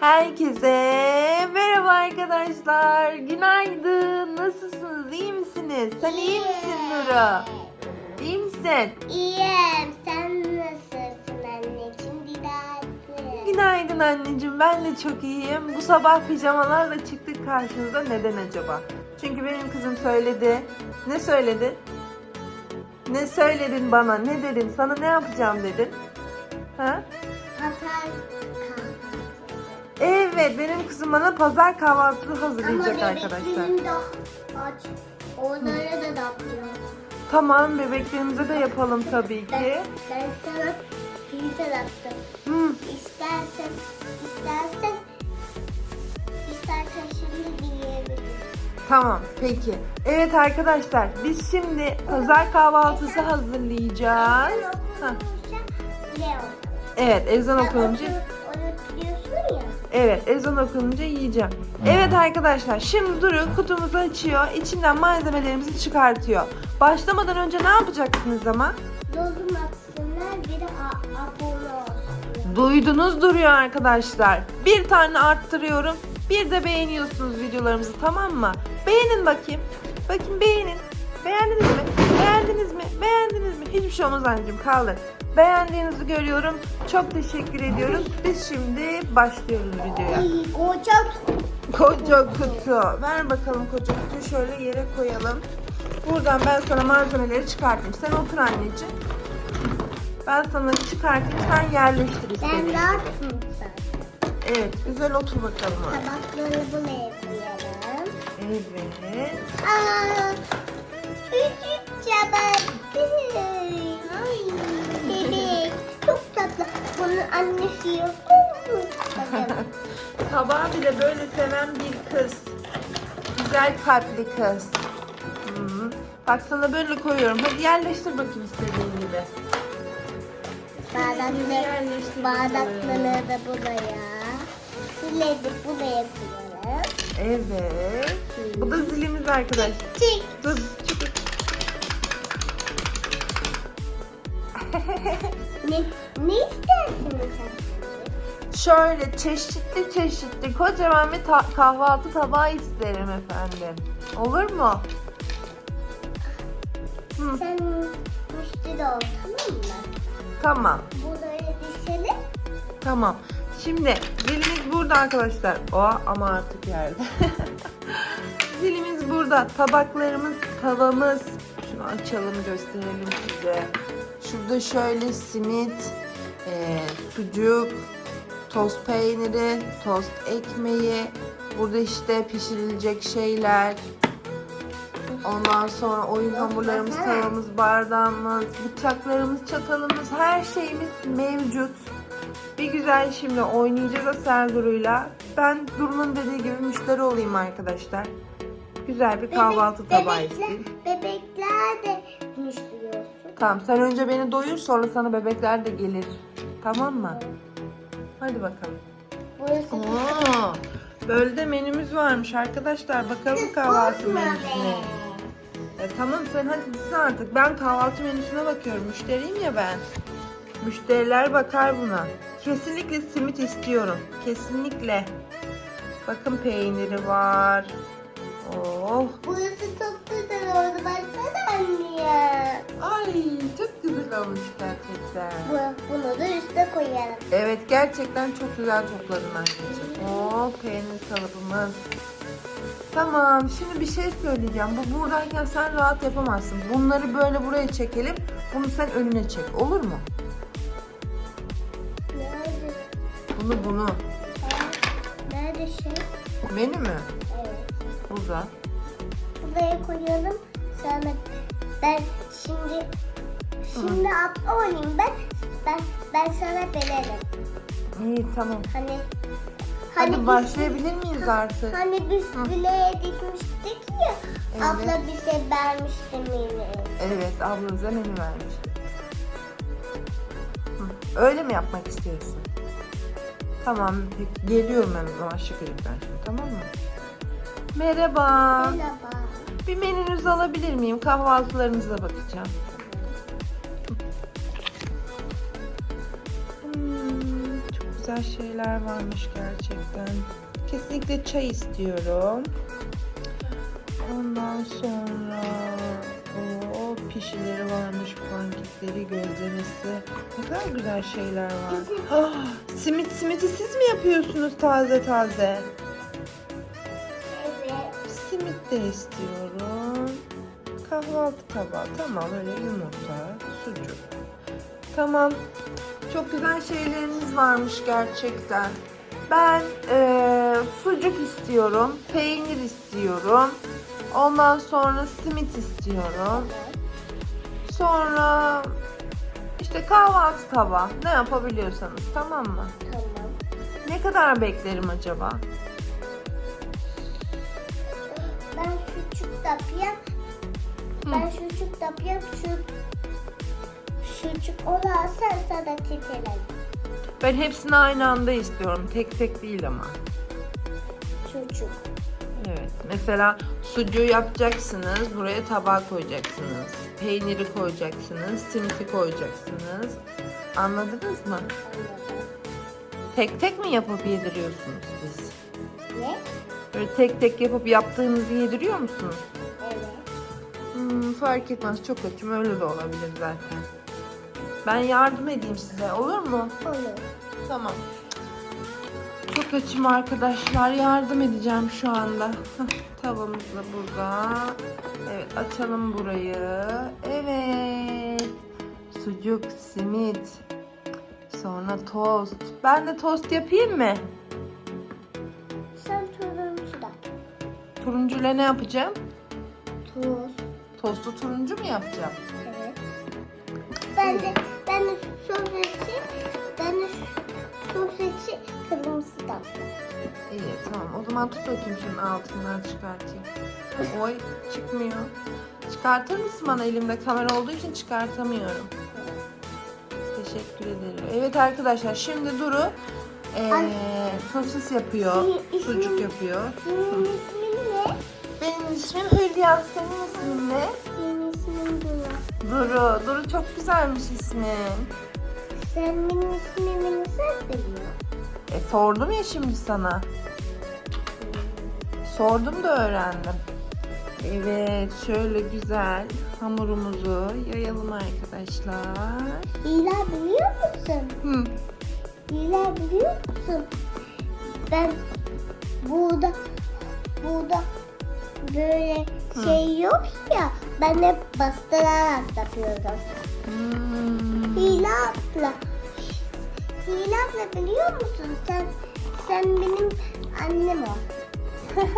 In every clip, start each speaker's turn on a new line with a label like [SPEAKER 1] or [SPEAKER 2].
[SPEAKER 1] Herkese merhaba arkadaşlar. Günaydın. Nasılsınız? İyi misiniz? Sen iyi misin Nura? İyi misin?
[SPEAKER 2] İyiyim. Sen nasılsın anneciğim? Günaydın.
[SPEAKER 1] Günaydın anneciğim. Ben de çok iyiyim. Bu sabah pijamalarla çıktık karşınıza. Neden acaba? Çünkü benim kızım söyledi. Ne söyledin? Ne söyledin bana? Ne dedin? Sana ne yapacağım dedin? Ha?
[SPEAKER 2] Pazar
[SPEAKER 1] Evet, benim kızım bana pazar kahvaltısı hazırlayacak
[SPEAKER 2] Ama
[SPEAKER 1] arkadaşlar.
[SPEAKER 2] bebeklerim de aç. Onlara da yapıyorum.
[SPEAKER 1] Tamam, bebeklerimize de yapalım tabii
[SPEAKER 2] Ben,
[SPEAKER 1] ki.
[SPEAKER 2] ben sana pizza yaptım.
[SPEAKER 1] Hmm,
[SPEAKER 2] İstersen, istersen, istersen şimdi yiyebiliriz.
[SPEAKER 1] tamam, peki. Evet arkadaşlar, biz şimdi pazar kahvaltısı hazırlayacağız. Hah,
[SPEAKER 2] Leo.
[SPEAKER 1] Evet, ezan okununca. Evet, ezan okununca yiyeceğim. Evet arkadaşlar, şimdi Duru kutumuzu açıyor, içinden malzemelerimizi çıkartıyor. Başlamadan önce ne yapacaksınız ama?
[SPEAKER 2] Yorum atsınlar bir de a- abone olsun.
[SPEAKER 1] Duydunuz duruyor arkadaşlar. Bir tane arttırıyorum. Bir de beğeniyorsunuz videolarımızı tamam mı? Beğenin bakayım. Bakın beğenin. Beğendiniz mi? Beğendiniz mi? Beğendiniz mi? Hiçbir şey olmaz anneciğim kaldır. Beğendiğinizi görüyorum. Çok teşekkür ediyoruz. Biz şimdi başlıyoruz videoya.
[SPEAKER 2] Koca
[SPEAKER 1] Koca kutu. Ver bakalım koca kutuyu şöyle yere koyalım. Buradan ben sana malzemeleri çıkartayım. Sen otur anneciğim. Ben sana çıkartayım. Sen yerleştir
[SPEAKER 2] Ben rahatım sen.
[SPEAKER 1] Evet, güzel otur bakalım. oraya.
[SPEAKER 2] Tabakları buraya koyalım.
[SPEAKER 1] Evet.
[SPEAKER 2] Aa, küçük çabattı. Ay, tatlı. Bunun annesi yok.
[SPEAKER 1] Tabağı bile böyle seven bir kız. Güzel kalpli kız. Hı. Bak sana böyle koyuyorum. Hadi yerleştir bakayım istediğin gibi.
[SPEAKER 2] Bardakları, bardakları da buraya. Sileri de buraya koyalım.
[SPEAKER 1] Evet. Bu da zilimiz arkadaşlar.
[SPEAKER 2] Çık.
[SPEAKER 1] Dur. Şöyle çeşitli çeşitli kocaman bir ta- kahvaltı tabağı isterim efendim. Olur mu? Hı,
[SPEAKER 2] Sen müşteri ol tamam mı?
[SPEAKER 1] tamam.
[SPEAKER 2] Buraya düşelim.
[SPEAKER 1] Tamam. Şimdi zilimiz burada arkadaşlar. O ama artık yerde. Zilimiz burada. Tabaklarımız, tavamız. Şunu açalım gösterelim size. Şurada şöyle simit, e, sucuk, tost peyniri, tost ekmeği. Burada işte pişirilecek şeyler. Ondan sonra oyun hamurlarımız, tavamız, bardağımız, bıçaklarımız, çatalımız, her şeyimiz mevcut. Bir güzel şimdi oynayacağız Asel Duru'yla. Ben Duru'nun dediği gibi müşteri olayım arkadaşlar. Güzel bir kahvaltı
[SPEAKER 2] Bebek-
[SPEAKER 1] tabağı
[SPEAKER 2] bebekler-
[SPEAKER 1] isteyeyim.
[SPEAKER 2] Bebekler de müşteri olsun.
[SPEAKER 1] Tamam sen önce beni doyur sonra sana bebekler de gelir. Tamam mı? Hadi bakalım.
[SPEAKER 2] Burası
[SPEAKER 1] Oo, böyle de menümüz varmış arkadaşlar. Bakalım kahvaltı menüsüne.
[SPEAKER 2] be.
[SPEAKER 1] E, tamam sen hadi gitsin artık. Ben kahvaltı menüsüne bakıyorum. Müşteriyim ya ben. Müşteriler bakar buna. Kesinlikle simit istiyorum. Kesinlikle. Bakın peyniri var. Oh.
[SPEAKER 2] Burası çok güzel oldu. Baksana anne.
[SPEAKER 1] Ay güzel olmuş gerçekten.
[SPEAKER 2] Bu, bunu da üste koyalım.
[SPEAKER 1] Evet gerçekten çok güzel topladın anneciğim. Oh peynir kalıbımız. Tamam şimdi bir şey söyleyeceğim. Bu buradayken sen rahat yapamazsın. Bunları böyle buraya çekelim. Bunu sen önüne çek. Olur mu?
[SPEAKER 2] Nerede?
[SPEAKER 1] Bunu bunu.
[SPEAKER 2] Nerede şey?
[SPEAKER 1] Menü mü?
[SPEAKER 2] Evet.
[SPEAKER 1] Burada.
[SPEAKER 2] Buraya koyalım. Sonra ben şimdi şimdi atla oynayayım ben. Ben ben sana belerim.
[SPEAKER 1] İyi tamam.
[SPEAKER 2] Hani
[SPEAKER 1] Hadi
[SPEAKER 2] biz-
[SPEAKER 1] başlayabilir miyiz artık?
[SPEAKER 2] Hani biz
[SPEAKER 1] Hı.
[SPEAKER 2] bileğe gitmiştik ya.
[SPEAKER 1] Evet.
[SPEAKER 2] Abla bize vermişti mini.
[SPEAKER 1] Evet ablanıza menü vermiş. Hı, Öyle mi yapmak istiyorsun? Tamam peki. Geliyorum ben o zaman şıkırıktan şimdi tamam mı? Merhaba.
[SPEAKER 2] Merhaba.
[SPEAKER 1] Bir menünüzü alabilir miyim? Kahvaltılarınıza bakacağım. Güzel şeyler varmış gerçekten. Kesinlikle çay istiyorum. Ondan sonra o pişileri varmış, pankekleri, gözlemesi. Ne kadar güzel şeyler var. Ah, simit simiti siz mi yapıyorsunuz taze taze?
[SPEAKER 2] Evet.
[SPEAKER 1] Simit de istiyorum. Kahvaltı tabağı. Tamam öyle yumurta, sucuk. Tamam. Çok güzel şeyleriniz varmış gerçekten. Ben eee, sucuk istiyorum, peynir istiyorum. Ondan sonra simit istiyorum. Sonra işte kahvaltı tabağı. Ne yapabiliyorsanız tamam mı?
[SPEAKER 2] Tamam.
[SPEAKER 1] Ne kadar beklerim acaba?
[SPEAKER 2] Ben sucuk yapayım. Ben sucuk yapayım. Şu sucuk olarsa sana titrerim.
[SPEAKER 1] Ben hepsini aynı anda istiyorum. Tek tek değil ama.
[SPEAKER 2] Sucuk.
[SPEAKER 1] Evet. Mesela sucuğu yapacaksınız. Buraya tabağa koyacaksınız. Peyniri koyacaksınız. Simiti koyacaksınız. Anladınız mı?
[SPEAKER 2] Anladım.
[SPEAKER 1] Tek tek mi yapıp yediriyorsunuz siz?
[SPEAKER 2] Ne?
[SPEAKER 1] Böyle tek tek yapıp yaptığınızı yediriyor musunuz?
[SPEAKER 2] Evet.
[SPEAKER 1] Hmm, fark etmez. Çok açım. Öyle de olabilir zaten. Ben yardım edeyim size. Olur mu?
[SPEAKER 2] Olur.
[SPEAKER 1] Tamam. Çok açım arkadaşlar. Yardım edeceğim şu anda. Tavamız da burada. Evet açalım burayı. Evet. Sucuk, simit. Sonra tost. Ben de tost yapayım mı?
[SPEAKER 2] Sen turuncu da.
[SPEAKER 1] Turuncuyla ne yapacağım?
[SPEAKER 2] Tuz.
[SPEAKER 1] Tostu turuncu mu yapacağım?
[SPEAKER 2] Evet. Ben de ben de sosisi ben de sosisi kırmızı da.
[SPEAKER 1] İyi tamam. O zaman tut bakayım şunun altından çıkartayım. Oy çıkmıyor. Çıkartır mısın bana elimde kamera olduğu için çıkartamıyorum. Teşekkür ederim. Evet arkadaşlar şimdi Duru
[SPEAKER 2] Ay.
[SPEAKER 1] sosis yapıyor.
[SPEAKER 2] İsmi-
[SPEAKER 1] Sucuk yapıyor.
[SPEAKER 2] Senin ismin ne?
[SPEAKER 1] Benim ismim Hülya. Senin ismin ne? Duru. Duru çok güzelmiş ismin.
[SPEAKER 2] Sen benim ismimi nasıl biliyorsun?
[SPEAKER 1] E, sordum ya şimdi sana. Sordum da öğrendim. Evet şöyle güzel hamurumuzu yayalım arkadaşlar.
[SPEAKER 2] İla biliyor musun?
[SPEAKER 1] Hı.
[SPEAKER 2] İla biliyor musun? Ben burada burada böyle şey yok ya ben hep bastırarak yapıyorum.
[SPEAKER 1] Hmm.
[SPEAKER 2] Hile abla. Hile abla biliyor musun? Sen sen benim annem ol.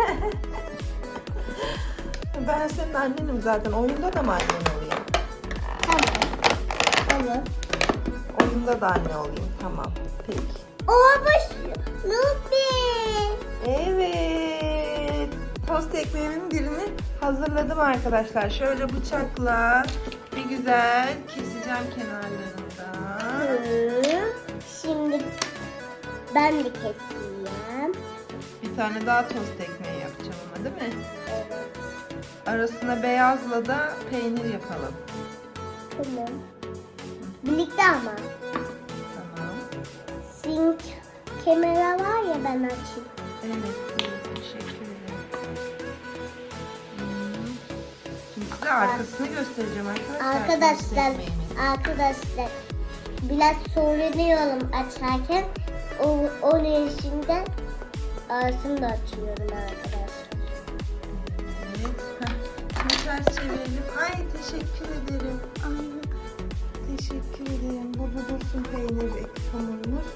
[SPEAKER 1] Ben senin annenim zaten. Oyunda da mı annen olayım?
[SPEAKER 2] Tamam. Olur.
[SPEAKER 1] Oyunda da anne olayım. Tamam. Peki.
[SPEAKER 2] Baş. Lupi.
[SPEAKER 1] Evet. Tost ekmeğimin birini hazırladım arkadaşlar. Şöyle bıçakla bir güzel keseceğim kenarlarından.
[SPEAKER 2] Şimdi ben de keseyim.
[SPEAKER 1] Bir tane daha tost ekmeği yapacağım ama değil mi?
[SPEAKER 2] Evet.
[SPEAKER 1] Arasına beyazla da peynir yapalım.
[SPEAKER 2] Tamam. Birlikte ama.
[SPEAKER 1] Tamam.
[SPEAKER 2] Sink kamera var ya ben açayım.
[SPEAKER 1] Evet, teşekkür arkasını göstereceğim arkadaşlar.
[SPEAKER 2] Arkadaşlar, arkadaşlar biraz soruluyorum açarken o, o resimden ağzını da açıyorum arkadaşlar.
[SPEAKER 1] Evet. ters çevirelim. Ay teşekkür ederim. Ay teşekkür ederim. Burada dursun peynir ve hamurumuz.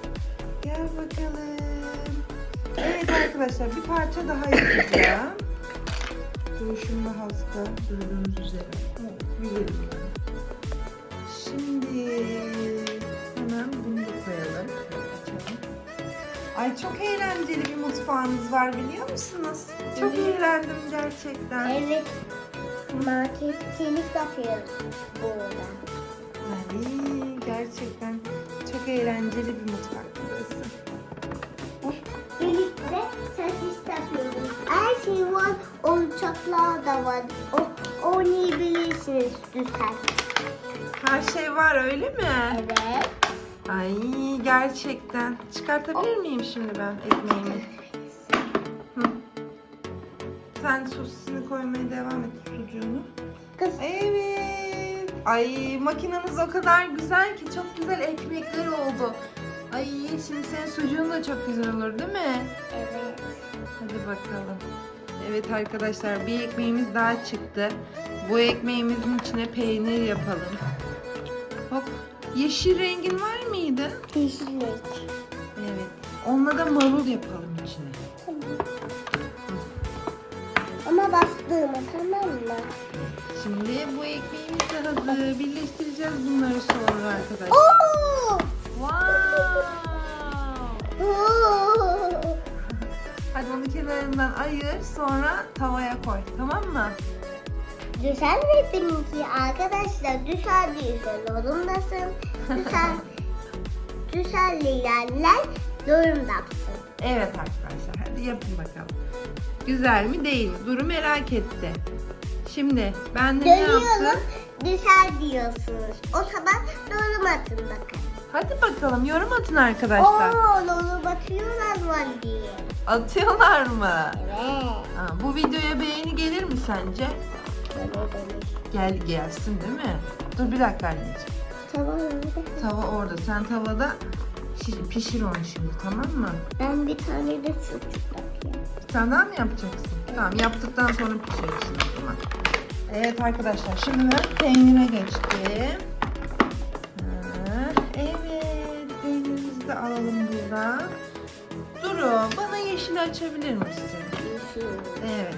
[SPEAKER 1] Gel bakalım. Evet arkadaşlar bir parça daha yapacağım. Da hasta gördüğünüz üzere. Evet, yani. Şimdi hemen bunu da koyalım. Ay çok eğlenceli bir mutfağınız var biliyor musunuz? Çok
[SPEAKER 2] Evet.
[SPEAKER 1] eğlendim gerçekten.
[SPEAKER 2] Evet, marketçilik yapıyoruz burada.
[SPEAKER 1] Ay gerçekten çok eğlenceli bir mutfak burası.
[SPEAKER 2] Birlikte saçış yapıyoruz. Her şey var, oyuncaklar da var. O, oynayabilirsiniz güzel.
[SPEAKER 1] Her şey var öyle mi?
[SPEAKER 2] Evet.
[SPEAKER 1] Ay gerçekten. Çıkartabilir miyim şimdi ben ekmeğimi? Hı. Sen sosisini koymaya devam et sucuğunu.
[SPEAKER 2] Kız
[SPEAKER 1] Evet. Ay makineniz o kadar güzel ki çok güzel ekmekler oldu. Ay şimdi senin sucuğun da çok güzel olur değil mi?
[SPEAKER 2] evet.
[SPEAKER 1] Hadi bakalım. Evet arkadaşlar bir ekmeğimiz daha çıktı. Bu ekmeğimizin içine peynir yapalım. Hop. Yeşil rengin var mıydı?
[SPEAKER 2] Yeşillik.
[SPEAKER 1] Evet. Onunla da marul yapalım içine.
[SPEAKER 2] Ama bastığımı tamam mı?
[SPEAKER 1] Şimdi bu ekmeğimiz de hazır. Birleştireceğiz bunları sonra arkadaşlar.
[SPEAKER 2] Oo!
[SPEAKER 1] Wow! Hadi onu kenarından ayır sonra tavaya koy. Tamam mı?
[SPEAKER 2] Düşen hepinki arkadaşlar düşer değilse zorundasın. Düşer, düşerli yerler zorundasın.
[SPEAKER 1] Evet arkadaşlar hadi yapın bakalım. Güzel mi değil mi? Duru merak etti. Şimdi ben de ne
[SPEAKER 2] Dönüyorum
[SPEAKER 1] yaptım?
[SPEAKER 2] düşer diyorsunuz. O zaman doğru atın bakın.
[SPEAKER 1] Hadi bakalım yorum atın arkadaşlar.
[SPEAKER 2] Oo doğru batıyorlar var diye.
[SPEAKER 1] Atıyorlar mı?
[SPEAKER 2] Evet.
[SPEAKER 1] Ha, bu videoya beğeni gelir mi sence? Gel gelsin değil mi? Dur bir dakika anneciğim.
[SPEAKER 2] Tamam öyle.
[SPEAKER 1] Tava orada. Sen tavada şi- pişir onu şimdi tamam mı?
[SPEAKER 2] Ben bir tane de sucuk yapayım.
[SPEAKER 1] Bir tane daha mı yapacaksın? Tamam yaptıktan sonra pişirirsin o zaman. Evet arkadaşlar şimdi ben peynire geçtim. Alalım burada. Duru bana yeşil açabilir misin?
[SPEAKER 2] Yeşil.
[SPEAKER 1] Evet.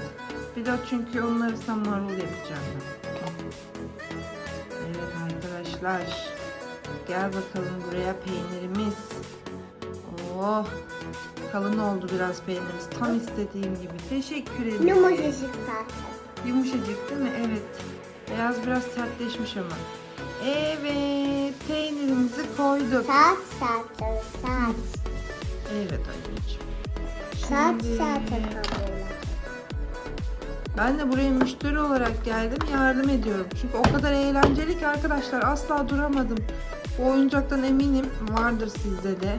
[SPEAKER 1] Bir de çünkü onları sen marul yapacağım ben. Evet arkadaşlar. Gel bakalım buraya peynirimiz. Oh. Kalın oldu biraz peynirimiz. Tam istediğim gibi. Teşekkür ederim.
[SPEAKER 2] Yumuşacık zaten.
[SPEAKER 1] Yumuşacık değil mi? Evet. Beyaz biraz sertleşmiş ama. Evet. Peynirimizi koyduk.
[SPEAKER 2] Saat zaten saat.
[SPEAKER 1] Evet anneciğim.
[SPEAKER 2] Saat hamurlar.
[SPEAKER 1] Ben de buraya müşteri olarak geldim yardım ediyorum. Çünkü o kadar eğlenceli ki arkadaşlar asla duramadım. Bu oyuncaktan eminim vardır sizde de.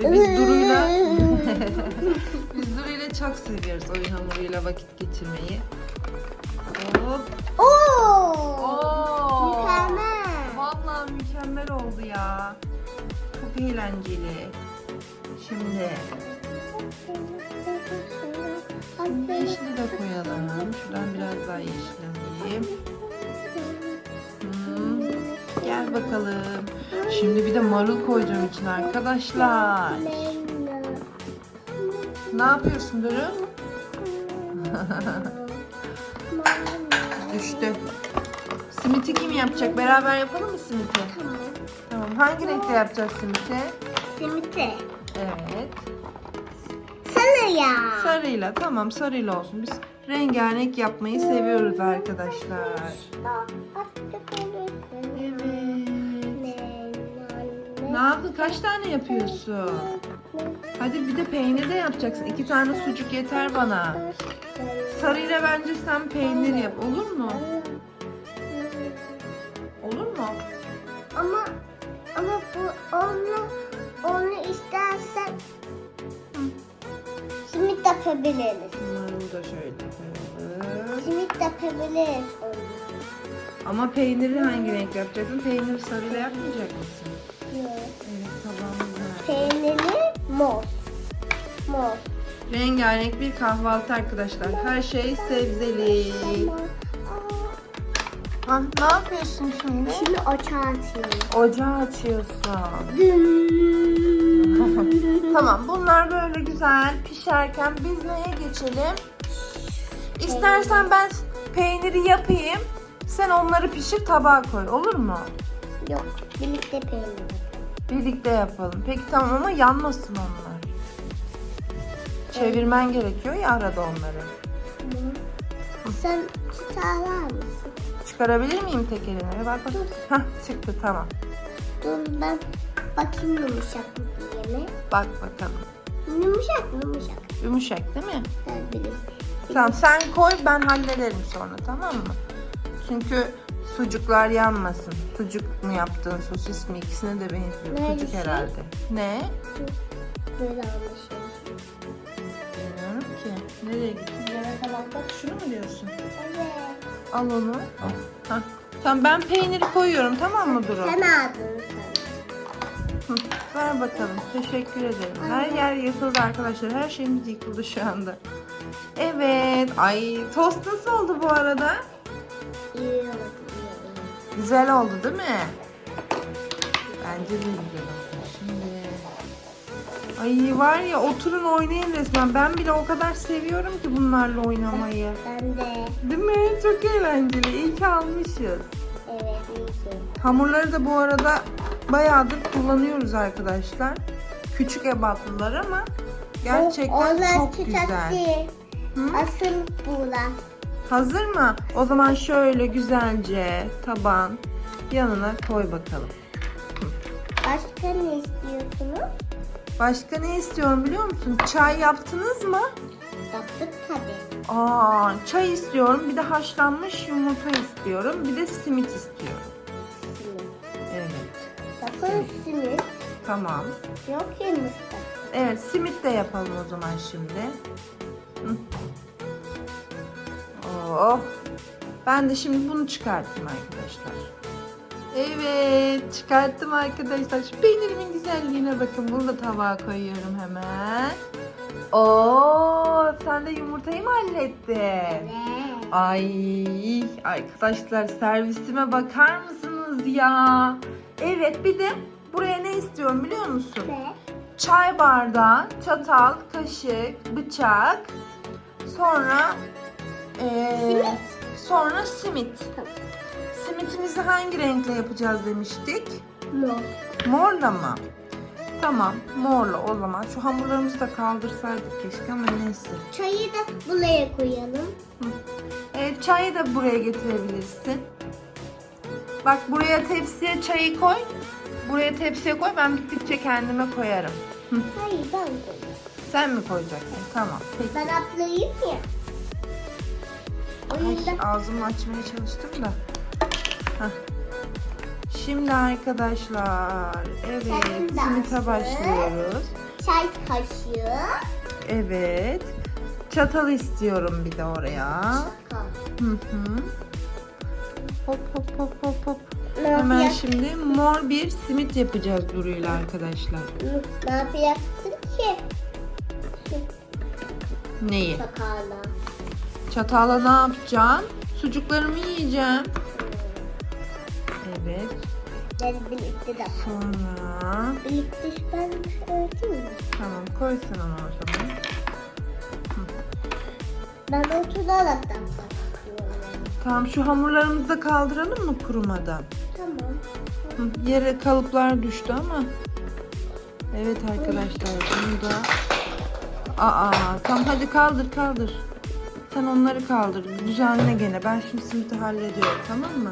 [SPEAKER 1] Ve biz Duru'yla biz Duru'yla çok seviyoruz oyun hamuruyla vakit geçirmeyi.
[SPEAKER 2] Mükemmel
[SPEAKER 1] oldu ya. Çok eğlenceli. Şimdi yeşili de koyalım. Şuradan biraz daha yeşil alayım. Hmm. Gel bakalım. Şimdi bir de marul koyacağım için arkadaşlar. Ne yapıyorsun Duru? Düştü. Simiti kim yapacak? Beraber yapalım mı simiti?
[SPEAKER 2] Tamam.
[SPEAKER 1] Tamam. Hangi renkte yapacağız simiti?
[SPEAKER 2] Simite.
[SPEAKER 1] Evet.
[SPEAKER 2] Sana ya.
[SPEAKER 1] Sarıyla. Tamam sarıyla olsun. Biz rengarenk yapmayı seviyoruz arkadaşlar. Evet. Ne yaptın? Kaç tane yapıyorsun? Hadi bir de peynir de yapacaksın. İki tane sucuk yeter bana. Sarıyla bence sen peynir yap. Olur mu? Olur mu?
[SPEAKER 2] Ama ama bu onu onu istersen
[SPEAKER 1] Hı.
[SPEAKER 2] simit yapabiliriz.
[SPEAKER 1] Bunları da şöyle.
[SPEAKER 2] Simit yapabiliriz onu.
[SPEAKER 1] Ama peyniri hangi renk yapacaksın? Peynir sarıyla yapmayacak mısın?
[SPEAKER 2] Yok.
[SPEAKER 1] Evet tabağımız nerede?
[SPEAKER 2] Peynirli mor. Mor.
[SPEAKER 1] Rengarenk bir kahvaltı arkadaşlar. Her şey sebzeli.
[SPEAKER 2] Ama-
[SPEAKER 1] Ha, ne yapıyorsun şimdi?
[SPEAKER 2] Şimdi ocağı açıyorum.
[SPEAKER 1] Ocağı açıyorsun. Tamam bunlar böyle güzel pişerken biz neye geçelim? İstersen ben peyniri yapayım. Sen onları pişir tabağa koy olur mu?
[SPEAKER 2] Yok. Birlikte peynir.
[SPEAKER 1] Birlikte yapalım. Peki tamam ama yanmasın onlar. Çevirmen gerekiyor ya arada onları.
[SPEAKER 2] Sen çıtarlar mısın?
[SPEAKER 1] Çıkarabilir miyim tek eline? Bak bak. Hah çıktı tamam.
[SPEAKER 2] Dur ben bakayım yumuşak mı diye mi?
[SPEAKER 1] Bak bakalım.
[SPEAKER 2] Yumuşak yumuşak.
[SPEAKER 1] Yumuşak değil mi?
[SPEAKER 2] Ben bileyim.
[SPEAKER 1] Tamam sen koy ben hallederim sonra tamam mı? Çünkü Sucuklar yanmasın. Sucuk mu yaptın, sosis mi ikisine de benziyor.
[SPEAKER 2] Ne
[SPEAKER 1] Sucuk herhalde. Ne?
[SPEAKER 2] Böyle almışım.
[SPEAKER 1] Bilmiyorum ki. Nereye gitti?
[SPEAKER 2] Yana tabak bak.
[SPEAKER 1] Şunu mu diyorsun?
[SPEAKER 2] Evet.
[SPEAKER 1] Al onu. Hah. Tamam ben peyniri koyuyorum tamam mı Duru?
[SPEAKER 2] Sen aldın sen.
[SPEAKER 1] Hı, Ver bakalım. Teşekkür ederim. Her yer yıkıldı arkadaşlar. Her şeyimiz yıkıldı şu anda. Evet. Ay tost nasıl oldu bu arada?
[SPEAKER 2] İyi oldu. iyi oldu.
[SPEAKER 1] Güzel oldu değil mi? Bence de güzel oldu. Ay var ya oturun oynayın resmen. Ben bile o kadar seviyorum ki bunlarla oynamayı.
[SPEAKER 2] Ben de.
[SPEAKER 1] Değil mi? Çok eğlenceli. İyi ki almışız.
[SPEAKER 2] Evet iyi ki.
[SPEAKER 1] Hamurları da bu arada bayağıdır kullanıyoruz arkadaşlar. Küçük ebatlılar ama gerçekten
[SPEAKER 2] Onlar
[SPEAKER 1] çok
[SPEAKER 2] çiçek
[SPEAKER 1] güzel.
[SPEAKER 2] değil.
[SPEAKER 1] Hı?
[SPEAKER 2] Asıl buğla.
[SPEAKER 1] Hazır mı? O zaman şöyle güzelce taban yanına koy bakalım.
[SPEAKER 2] Başka ne istiyorsunuz?
[SPEAKER 1] Başka ne istiyorum biliyor musun? Çay yaptınız mı?
[SPEAKER 2] Yaptık tabii.
[SPEAKER 1] Aa, çay istiyorum. Bir de haşlanmış yumurta istiyorum. Bir de simit istiyorum.
[SPEAKER 2] Simit.
[SPEAKER 1] Evet.
[SPEAKER 2] Bakın simit.
[SPEAKER 1] Tamam.
[SPEAKER 2] Yok yumurta.
[SPEAKER 1] Evet, simit de yapalım o zaman şimdi. Hı. Oh. Ben de şimdi bunu çıkarttım arkadaşlar. Evet, çıkarttım arkadaşlar. Şu peynirimin güzelliğine bakın. Bunu da tabağa koyuyorum hemen. Oo, sen de yumurtayı mı hallettin?
[SPEAKER 2] Evet.
[SPEAKER 1] Ay arkadaşlar servisime bakar mısınız ya? Evet bir de buraya ne istiyorum biliyor musun?
[SPEAKER 2] Ve
[SPEAKER 1] Çay bardağı, çatal, kaşık, bıçak. Sonra eee,
[SPEAKER 2] Simit.
[SPEAKER 1] Sonra simit.
[SPEAKER 2] Tamam.
[SPEAKER 1] Simitimizi hangi renkle yapacağız demiştik?
[SPEAKER 2] mor.
[SPEAKER 1] Morla mı? Tamam, morla o zaman. Şu hamurlarımızı da kaldırsaydık keşke ama neyse.
[SPEAKER 2] Çayı da buraya koyalım.
[SPEAKER 1] Evet, çayı da buraya getirebilirsin. Bak buraya tepsiye çayı koy. Buraya tepsiye koy. Ben bittikçe kendime koyarım.
[SPEAKER 2] Hayır ben koyayım.
[SPEAKER 1] Sen mi koyacaksın? Tamam. Peki.
[SPEAKER 2] Ben atlayayım ya.
[SPEAKER 1] Ay, ağzımı açmaya çalıştım da. Şimdi arkadaşlar, evet,
[SPEAKER 2] de
[SPEAKER 1] simite başlıyoruz.
[SPEAKER 2] çay kaşığı.
[SPEAKER 1] Evet. Çatal istiyorum bir de oraya.
[SPEAKER 2] Şaka.
[SPEAKER 1] Hı hı. Hop hop hop hop hop.
[SPEAKER 2] Ne
[SPEAKER 1] Hemen
[SPEAKER 2] yapacaksın?
[SPEAKER 1] şimdi mor bir simit yapacağız Duru'yla arkadaşlar.
[SPEAKER 2] Ne yapacaksın ki?
[SPEAKER 1] Neyi?
[SPEAKER 2] Sakarla.
[SPEAKER 1] Çatalla ne yapacağım? Sucuklarımı yiyeceğim. Evet.
[SPEAKER 2] Gel birlikte de.
[SPEAKER 1] Sonra
[SPEAKER 2] Birlikte ben öğreteyim mi?
[SPEAKER 1] tamam koy sen onu o zaman.
[SPEAKER 2] Ben yapmak istiyorum.
[SPEAKER 1] Tamam şu hamurlarımızı da kaldıralım mı kurumadan?
[SPEAKER 2] Tamam.
[SPEAKER 1] Hı, Yere kalıplar düştü ama. Evet arkadaşlar bunu da. Aa tamam hadi kaldır kaldır. Sen onları kaldır. Düzenle gene. Ben şimdi simiti hallediyorum tamam mı?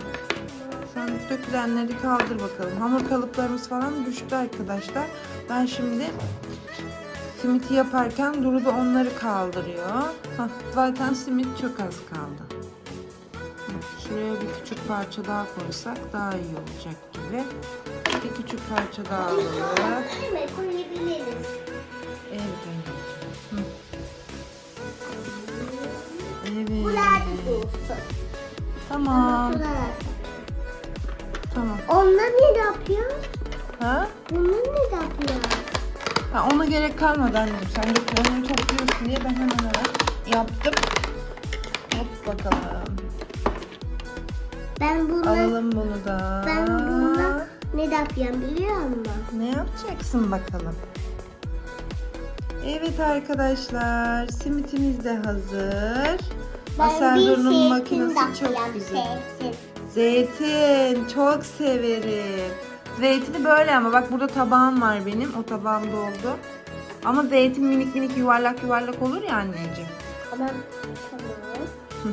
[SPEAKER 1] Dökülenleri kaldır bakalım. Hamur kalıplarımız falan düştü arkadaşlar. Ben şimdi simiti yaparken Duru da onları kaldırıyor. Hah, zaten simit çok az kaldı. Şuraya bir küçük parça daha koysak daha iyi olacak gibi. Bir küçük parça daha alalım.
[SPEAKER 2] Koyabiliriz.
[SPEAKER 1] Evet. Hı. Evet.
[SPEAKER 2] Burada dursun.
[SPEAKER 1] Tamam. Tamam.
[SPEAKER 2] Onlar ne yapıyor?
[SPEAKER 1] Ha?
[SPEAKER 2] Bunlar ne yapıyor?
[SPEAKER 1] Ha, ona gerek kalmadı anneciğim. Sen de kullanımı topluyorsun diye ben hemen hemen yaptım. Hop bakalım.
[SPEAKER 2] Ben bunu
[SPEAKER 1] Alalım bunu da.
[SPEAKER 2] ben bunu ne yapıyorum biliyor musun?
[SPEAKER 1] Ne yapacaksın bakalım? Evet arkadaşlar, simitimiz de hazır.
[SPEAKER 2] Ben zeytin
[SPEAKER 1] makinesi çok güzel.
[SPEAKER 2] zeytin.
[SPEAKER 1] Zeytin, çok severim. Zeytini böyle ama bak burada tabağım var benim. O tabağım doldu. Ama zeytin minik minik yuvarlak yuvarlak olur ya anneciğim.
[SPEAKER 2] Tamam.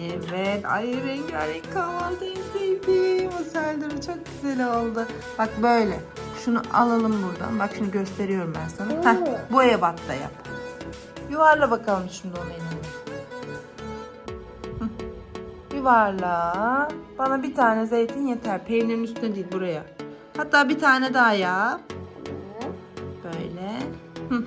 [SPEAKER 1] Evet, ay rengarenk kahvaltı en sevdiğim. O serdırı çok güzel oldu. Bak böyle. Şunu alalım buradan. Bak şimdi gösteriyorum ben sana. Heh, bu ebatta yap. Yuvarla bakalım şimdi onu eline. Yuvarla. Bana bir tane zeytin yeter. Peynirin üstüne değil buraya. Hatta bir tane daha yap. Böyle. Hı.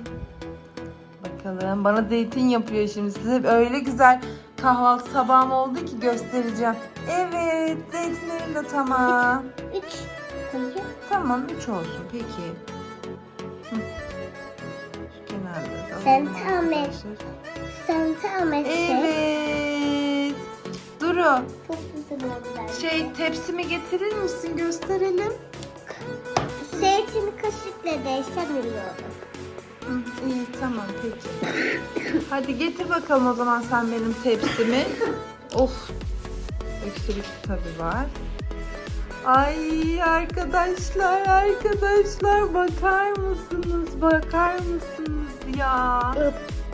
[SPEAKER 1] Bakalım bana zeytin yapıyor şimdi. Size öyle güzel kahvaltı tabağım oldu ki göstereceğim. Evet zeytinlerim de tamam.
[SPEAKER 2] Üç koyuyor.
[SPEAKER 1] Tamam 3 olsun peki. Hı. Şu kenarda da
[SPEAKER 2] Sen
[SPEAKER 1] alalım
[SPEAKER 2] tam et.
[SPEAKER 1] arkadaşlar.
[SPEAKER 2] Sen tam etse.
[SPEAKER 1] Evet. Duru
[SPEAKER 2] Çok güzel oldu bence.
[SPEAKER 1] şey tepsimi getirir misin gösterelim.
[SPEAKER 2] Zeytini kaşıkla.
[SPEAKER 1] Hı, iyi tamam peki. Hadi getir bakalım o zaman sen benim tepsimi. of. Öksürük tabii var. Ay arkadaşlar arkadaşlar bakar mısınız bakar mısınız ya?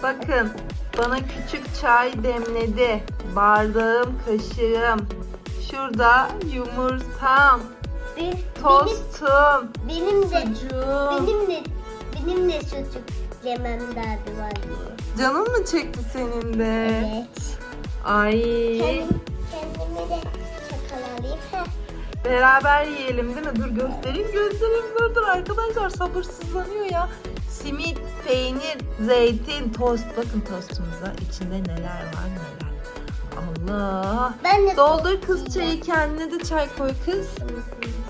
[SPEAKER 1] Bakın bana küçük çay demledi. Bardağım, kaşığım. Şurada yumurtam,
[SPEAKER 2] benim,
[SPEAKER 1] tostum,
[SPEAKER 2] benim de
[SPEAKER 1] sucuğum.
[SPEAKER 2] benim de benim de çocuk yemem derdi var diye.
[SPEAKER 1] Canın mı çekti senin de?
[SPEAKER 2] Evet.
[SPEAKER 1] Ay.
[SPEAKER 2] Kendim, kendime de çakal alayım. Heh.
[SPEAKER 1] Beraber yiyelim değil mi? Dur göstereyim göstereyim dur dur arkadaşlar sabırsızlanıyor ya. Simit, peynir, zeytin, tost. Bakın tostumuza içinde neler var neler. Allah.
[SPEAKER 2] Ben de
[SPEAKER 1] Doldur kız çayı kendine de çay koy kız.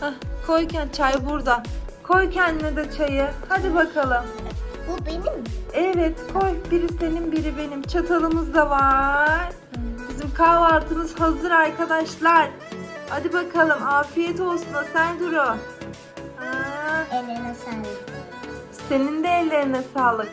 [SPEAKER 1] Hah, koyken çay burada. Koy kendine de çayı. Hadi bakalım.
[SPEAKER 2] Bu benim mi?
[SPEAKER 1] Evet koy. Biri senin biri benim. Çatalımız da var. Bizim kahvaltımız hazır arkadaşlar. Hadi bakalım afiyet olsun sen Duru.
[SPEAKER 2] Eline sağlık.
[SPEAKER 1] Senin de ellerine sağlık.